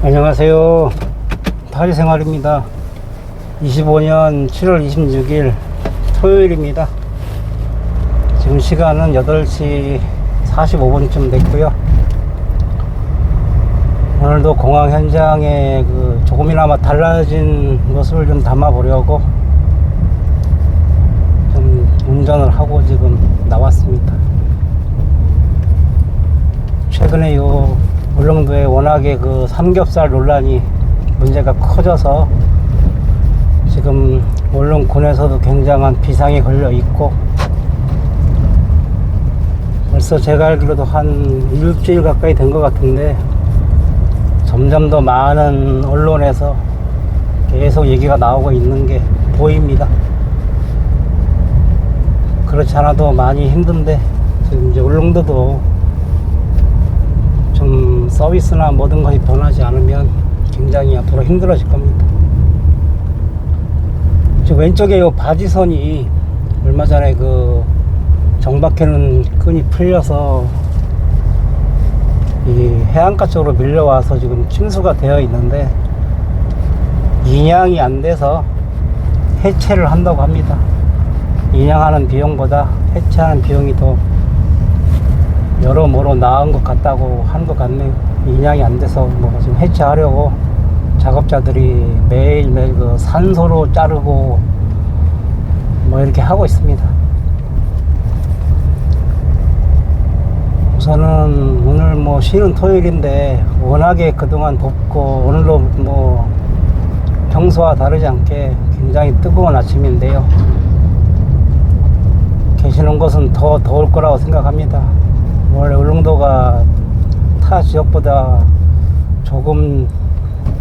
안녕하세요. 다리 생활입니다. 25년 7월 26일 토요일입니다. 지금 시간은 8시 45분쯤 됐고요. 오늘도 공항 현장에 그 조금이나마 달라진 모습을 좀 담아 보려고 좀 운전을 하고 지금 나왔습니다. 최근에 요 울릉도에 워낙에 그 삼겹살 논란이 문제가 커져서 지금 울릉군에서도 굉장한 비상이 걸려 있고 벌써 제가 알기로도 한 일주일 가까이 된 것 같은데 점점 더 많은 언론에서 계속 얘기가 나오고 있는 게 보입니다. 그렇지 않아도 많이 힘든데 지금 이제 울릉도도 좀 서비스나 모든 것이 변하지 않으면 굉장히 앞으로 힘들어질 겁니다. 저 왼쪽에 요 바지선이 얼마 전에 그 정박해놓은 끈이 풀려서 이 해안가 쪽으로 밀려와서 지금 침수가 되어 있는데 인양이 안 돼서 해체를 한다고 합니다. 인양하는 비용보다 해체하는 비용이 더 여러모로 나은 것 같다고 하는 것 같네요. 인양이 안 돼서 뭐 지금 해체하려고 작업자들이 매일매일 그 산소로 자르고 뭐 이렇게 하고 있습니다. 우선은 오늘 뭐 쉬는 토요일인데 워낙에 그동안 덥고 오늘도 뭐 평소와 다르지 않게 굉장히 뜨거운 아침인데요. 계시는 곳은 더 더울 거라고 생각합니다. 원래 울릉도가 타 지역보다 조금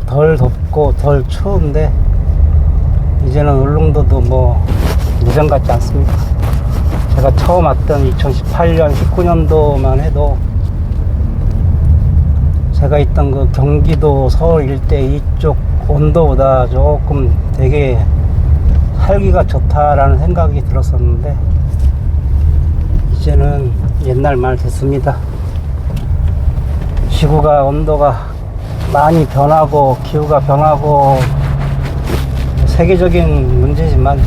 덜 덥고 덜 추운데 이제는 울릉도도 뭐 예전 같지 않습니다. 제가 처음 왔던 2018년, 19년도만 해도 제가 있던 그 경기도 서울 일대 이쪽 온도보다 조금 되게 살기가 좋다라는 생각이 들었었는데 이제는 옛날 말 됐습니다. 지구가 온도가 많이 변하고 기후가 변하고 세계적인 문제지만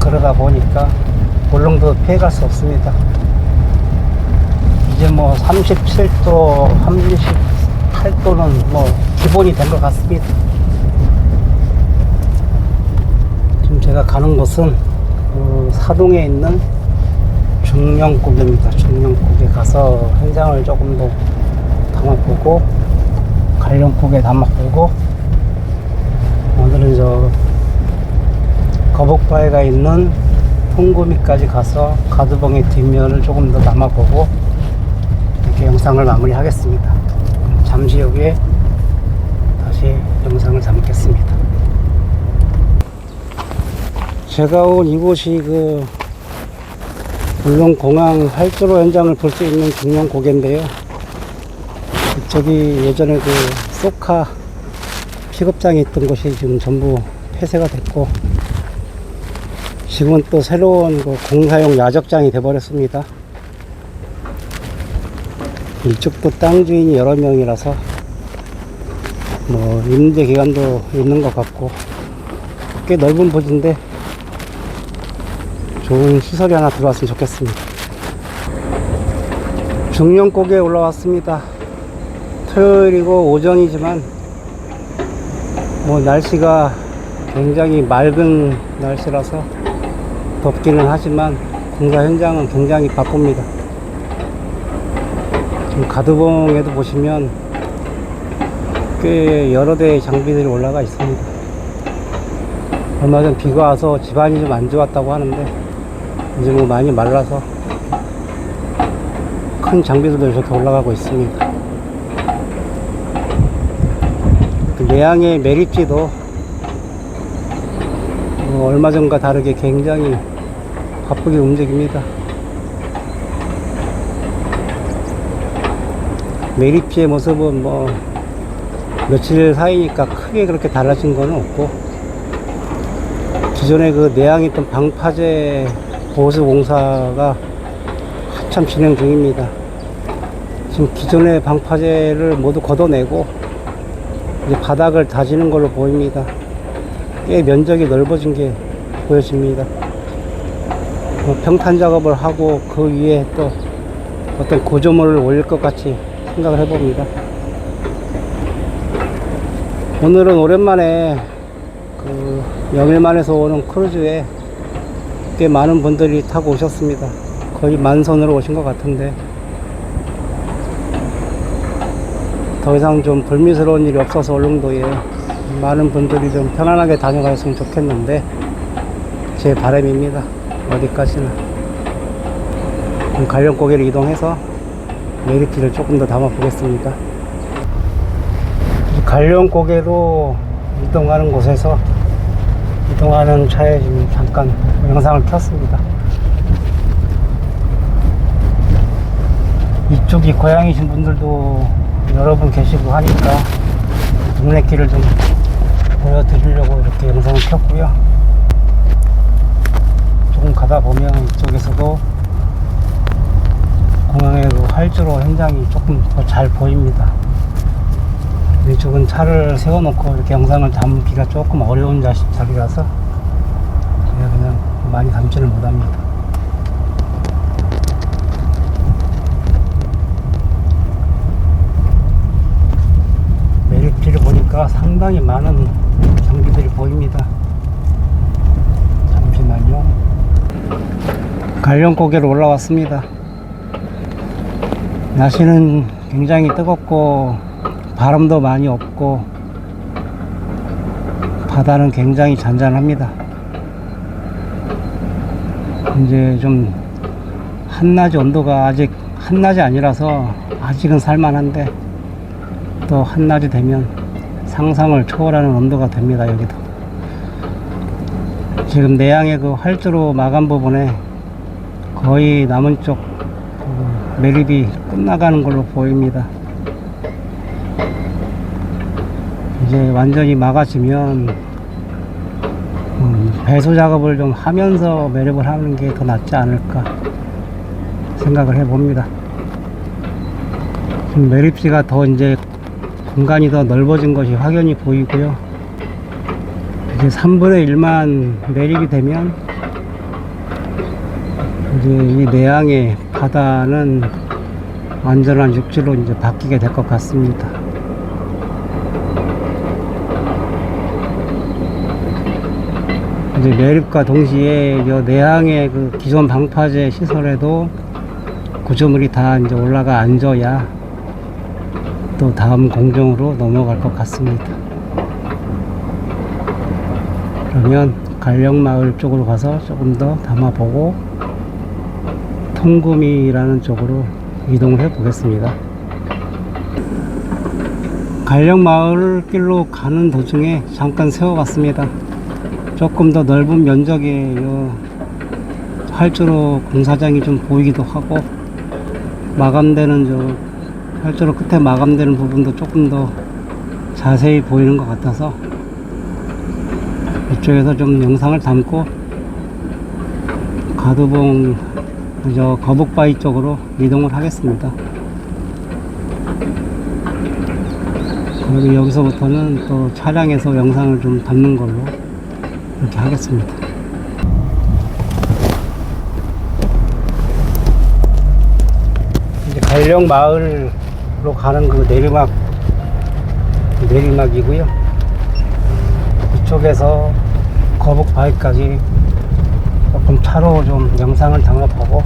그러다 보니까 울릉도 피해갈 수 없습니다. 이제 뭐 37도, 38도는 뭐 기본이 된 것 같습니다. 지금 제가 가는 곳은 그 사동에 있는 중령국입니다. 중령국에 가서 현장을 조금 더 담아보고 관련국에 담아 보고 오늘은 저 거북바위가 있는 홍구미까지 가서 가두봉의 뒷면을 조금 더 담아보고 이렇게 영상을 마무리하겠습니다. 잠시 후에 다시 영상을 담겠습니다. 제가 온 이곳이 그 울릉공항 활주로 현장을 볼 수 있는 중령 고개인데요. 이쪽이 예전에 그 소카 픽업장이 있던 곳이 지금 전부 폐쇄가 됐고 지금은 또 새로운 그 공사용 야적장이 돼버렸습니다. 이쪽도 땅 주인이 여러 명이라서 뭐 임대 기간도 있는 것 같고 꽤 넓은 부지인데 좋은 시설이 하나 들어왔으면 좋겠습니다. 중령곡에 올라왔습니다. 토요일이고 오전이지만 뭐 날씨가 굉장히 맑은 날씨라서 덥기는 하지만 공사 현장은 굉장히 바쁩니다. 지금 가두봉에도 보시면 꽤 여러 대의 장비들이 올라가 있습니다. 얼마 전 비가 와서 집안이 좀 안 좋았다고 하는데 이제 뭐 많이 말라서 큰 장비들도 이렇게 올라가고 있습니다. 그 내양의 매립지도 뭐 얼마 전과 다르게 굉장히 바쁘게 움직입니다. 매립지의 모습은 뭐 며칠 사이니까 크게 그렇게 달라진 건 없고 기존에 그 내양에 있던 방파제 보수 공사가 한참 진행 중입니다. 지금 기존의 방파제를 모두 걷어내고 이제 바닥을 다지는 걸로 보입니다. 꽤 면적이 넓어진 게 보여집니다. 뭐 평탄 작업을 하고 그 위에 또 어떤 구조물을 올릴 것 같이 생각을 해봅니다. 오늘은 오랜만에 그 영일만에서 오는 크루즈에 꽤 많은 분들이 타고 오셨습니다. 거의 만선으로 오신 것 같은데 더 이상 좀 불미스러운 일이 없어서 울릉도에 많은 분들이 좀 편안하게 다녀가셨으면 좋겠는데 제 바람입니다. 어디까지나 관련 고개를 이동해서 메리티를 조금 더 담아 보겠습니다. 관련 고개로 이동하는 곳에서 이동하는 차에 지금 잠깐 영상을 켰습니다. 이쪽이 고향이신 분들도 여러 분 계시고 하니까 동네 길을 좀 보여드리려고 이렇게 영상을 켰고요. 조금 가다 보면 이쪽에서도 공항의 그 활주로 현장이 조금 더 잘 보입니다. 이쪽은 차를 세워놓고 이렇게 영상을 담기가 조금 어려운 자- 자리라서 제가 그냥 많이 담지를 못합니다. 메리트를 보니까 상당히 많은 장비들이 보입니다. 잠시만요. 관련 고개로 올라왔습니다. 날씨는 굉장히 뜨겁고 바람도 많이 없고 바다는 굉장히 잔잔합니다. 이제 좀 한낮의 온도가 아직 한낮이 아니라서 아직은 살만한데 또 한낮이 되면 상상을 초월하는 온도가 됩니다 여기도. 지금 내양의 그 활주로 마감 부분에 거의 남은 쪽그 매립이 끝나가는 걸로 보입니다. 이제 완전히 막아지면 음, 배수 작업을 좀 하면서 매립을 하는 게 더 낫지 않을까 생각을 해봅니다. 매립지가 더 이제 공간이 더 넓어진 것이 확연히 보이고요. 이제 3분의 1만 매립이 되면 이제 이 내양의 바다는 완전한 육지로 이제 바뀌게 될 것 같습니다. 이제 매립과 동시에 이 내양의 그 기존 방파제 시설에도 구조물이 다 이제 올라가 앉아야 또 다음 공정으로 넘어갈 것 같습니다. 그러면 갈령마을 쪽으로 가서 조금 더 담아보고 통금이라는 쪽으로 이동을 해 보겠습니다. 갈령마을 길로 가는 도중에 잠깐 세워봤습니다. 조금 더 넓은 면적의 요 활주로 공사장이 좀 보이기도 하고 마감되는 저 활주로 끝에 마감되는 부분도 조금 더 자세히 보이는 것 같아서 이쪽에서 좀 영상을 담고 가두봉 저 거북바위 쪽으로 이동을 하겠습니다. 그리고 여기서부터는 또 차량에서 영상을 좀 담는 걸로 이렇게 하겠습니다. 이제 갈령 마을 로 가는 그 내리막 내리막이고요. 이쪽에서 거북 바위까지 조금 차로 좀 영상을 담아보고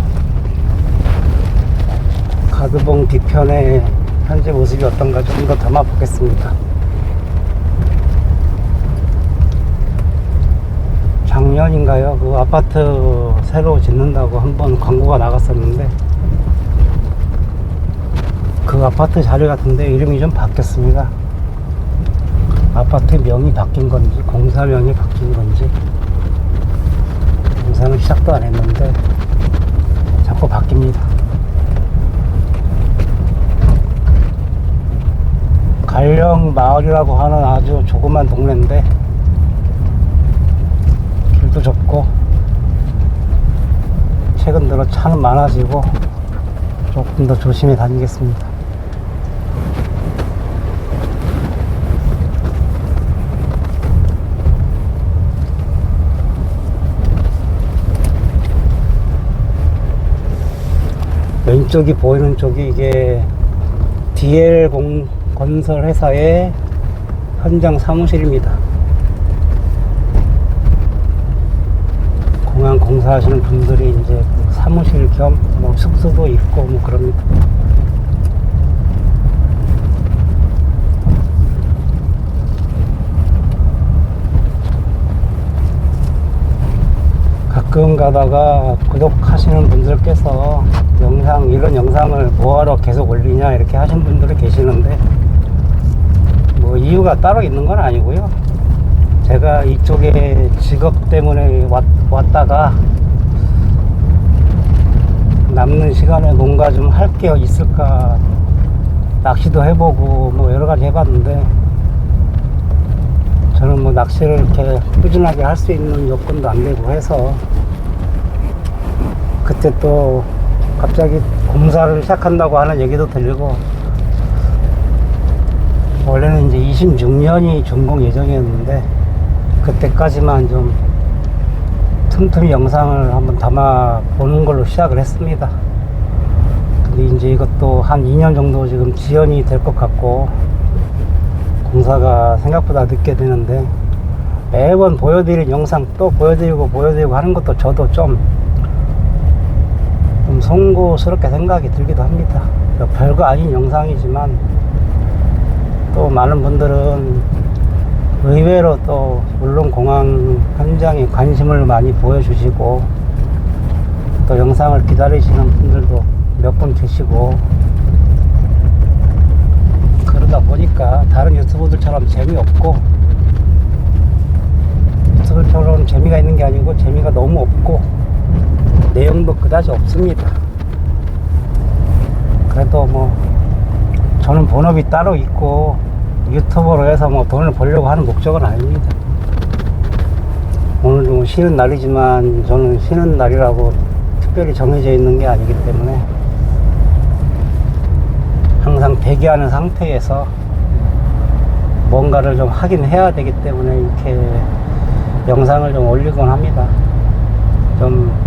가드봉 뒤편의 현재 모습이 어떤가 좀 더 담아보겠습니다. 작년인가요? 그 아파트 새로 짓는다고 한번 광고가 나갔었는데 그 아파트 자리 같은데 이름이 좀 바뀌었습니다. 아파트 명이 바뀐 건지 공사명이 바뀐 건지 공사는 시작도 안 했는데 자꾸 바뀝니다. 갈령 마을이라고 하는 아주 조그만 동네인데 길도 좁고 최근 들어 차는 많아지고 조금 더 조심히 다니겠습니다. 이쪽이 보이는 쪽이 이게 DL 공, 건설 회사의 현장 사무실입니다. 공항 공사하시는 분들이 이제 사무실 겸 뭐 숙소도 있고 뭐 그럽니다. 가끔 가다가 구독하시는 분들께서 영상 이런 영상을 뭐하러 계속 올리냐 이렇게 하신 분들이 계시는데 뭐 이유가 따로 있는 건 아니고요. 제가 이쪽에 직업 때문에 왔, 왔다가 남는 시간에 뭔가 좀 할 게 있을까 낚시도 해보고 뭐 여러 가지 해봤는데 저는 뭐 낚시를 이렇게 꾸준하게 할 수 있는 여건도 안 되고 해서 그때 또 갑자기 공사를 시작한다고 하는 얘기도 들리고 원래는 이제 26년이 준공 예정이었는데 그때까지만 좀 틈틈이 영상을 한번 담아 보는 걸로 시작을 했습니다. 근데 이제 이것도 한 2년 정도 지금 지연이 될 것 같고 공사가 생각보다 늦게 되는데 매번 보여드린 영상 또 보여드리고 보여드리고 하는 것도 저도 좀, 좀 송구스럽게 생각이 들기도 합니다. 별거 아닌 영상이지만 또 많은 분들은 의외로 또 물론 공항 현장에 관심을 많이 보여주시고 또 영상을 기다리시는 분들도 몇 분 계시고 그러다 보니까 다른 유튜버들처럼 재미없고 유튜브처럼 재미가 있는 게 아니고 재미가 너무 없고 내용도 그다지 없습니다. 그래도 뭐 저는 본업이 따로 있고 유튜버로 해서 뭐 돈을 벌려고 하는 목적은 아닙니다. 오늘 좀 쉬는 날이지만 저는 쉬는 날이라고 특별히 정해져 있는 게 아니기 때문에 항상 대기하는 상태에서 뭔가를 좀 하긴 해야 되기 때문에 이렇게 영상을 좀 올리곤 합니다. 좀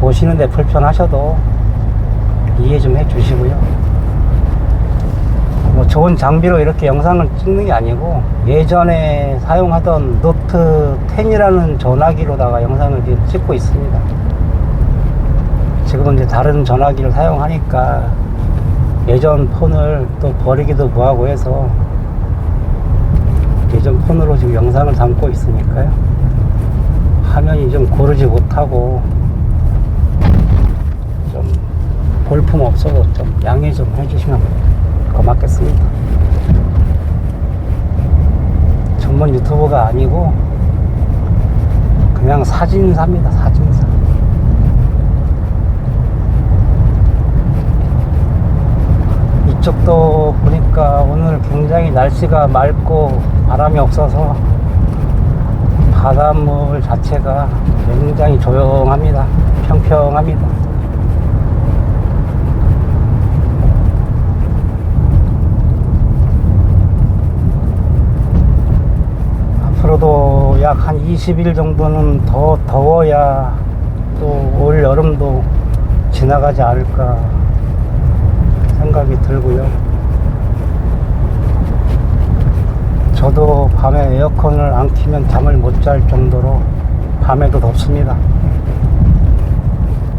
보시는데 불편하셔도 이해 좀 해주시고요. 뭐 좋은 장비로 이렇게 영상을 찍는 게 아니고 예전에 사용하던 노트 10이라는 전화기로다가 영상을 지금 찍고 있습니다. 지금은 이제 다른 전화기를 사용하니까 예전 폰을 또 버리기도 뭐하고 해서 예전 폰으로 지금 영상을 담고 있으니까요. 화면이 좀 고르지 못하고 좀 볼품 없어도 좀 양해 좀 해주시면 고맙겠습니다. 전문 유튜버가 아니고 그냥 사진사입니다. 사진사. 이쪽도 보니까 오늘 굉장히 날씨가 맑고 바람이 없어서 바닷물 자체가 굉장히 조용합니다. 평평합니다. 약 한 20일 정도는 더 더워야 또 올 여름도 지나가지 않을까 생각이 들고요. 저도 밤에 에어컨을 안 키면 잠을 못 잘 정도로 밤에도 덥습니다.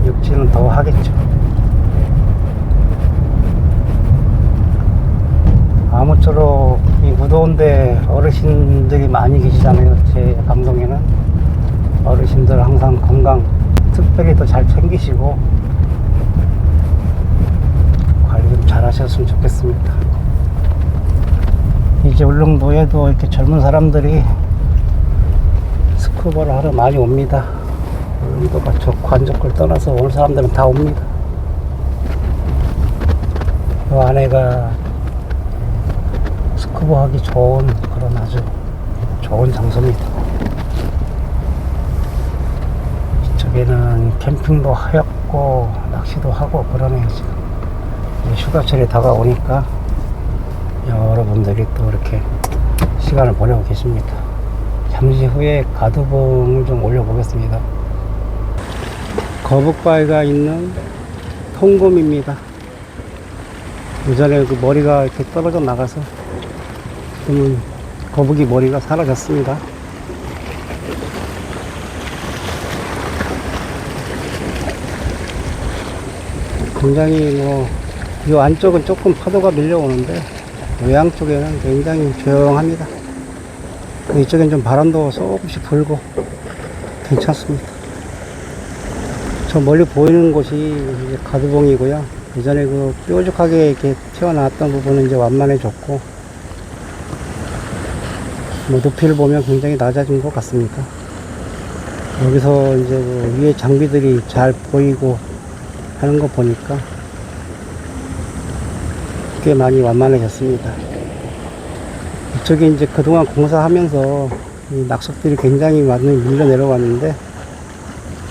육지는 더 하겠죠. 아무쪼록 이 무더운데 어르신들이 많이 계시잖아요. 제 방송에는 어르신들 항상 건강 특별히 더 잘 챙기시고 관리 좀 잘 하셨으면 좋겠습니다. 이제 울릉도에도 이렇게 젊은 사람들이 스쿠버를 하러 많이 옵니다. 울릉도가 저 관적을 떠나서 올 사람들은 다 옵니다. 이 안에가 스쿠버 하기 좋은 그런 아주 좋은 장소입니다. 이쪽에는 캠핑도 하였고 낚시도 하고 그러네요 지금 휴가철이 다가오니까 여러분들이 또 이렇게 시간을 보내고 계십니다. 잠시 후에 가두봉을 좀 올려보겠습니다. 거북바위가 있는 통곰입니다. 예전에 그 머리가 이렇게 떨어져 나가서 지금은 거북이 머리가 사라졌습니다. 굉장히 뭐, 이 안쪽은 조금 파도가 밀려오는데, 외양 쪽에는 굉장히 조용합니다. 이쪽엔 좀 바람도 조금씩 불고, 괜찮습니다. 저 멀리 보이는 곳이 가두봉이고요. 예전에 그 뾰족하게 이렇게 튀어나왔던 부분은 이제 완만해졌고, 뭐 높이를 보면 굉장히 낮아진 것 같습니다. 여기서 이제 그 위에 장비들이 잘 보이고 하는 거 보니까 꽤 많이 완만해졌습니다. 이쪽에 이제 그동안 공사하면서 이 낙석들이 굉장히 많이 밀려 내려왔는데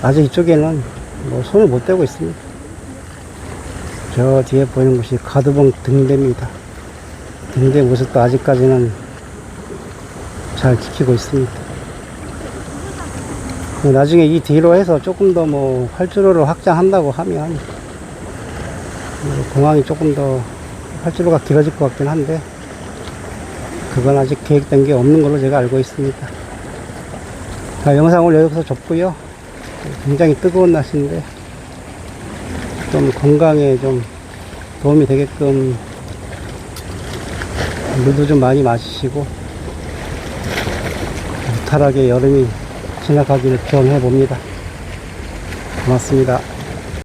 아직 이쪽에는 뭐 손을 못 대고 있습니다. 저 뒤에 보이는 곳이 가두봉 등대입니다. 등대 모습도 아직까지는 잘 지키고 있습니다. 뭐 나중에 이 뒤로 해서 조금 더 뭐 활주로를 확장한다고 하면 뭐 공항이 조금 더 활주로가 길어질 것 같긴 한데 그건 아직 계획된 게 없는 걸로 제가 알고 있습니다. 자, 영상을 여기서 접고요. 굉장히 뜨거운 날씨인데 좀 건강에 좀 도움이 되게끔 물도 좀 많이 마시고 무탈하게 여름이 지나가기를 기원해 봅니다. 고맙습니다.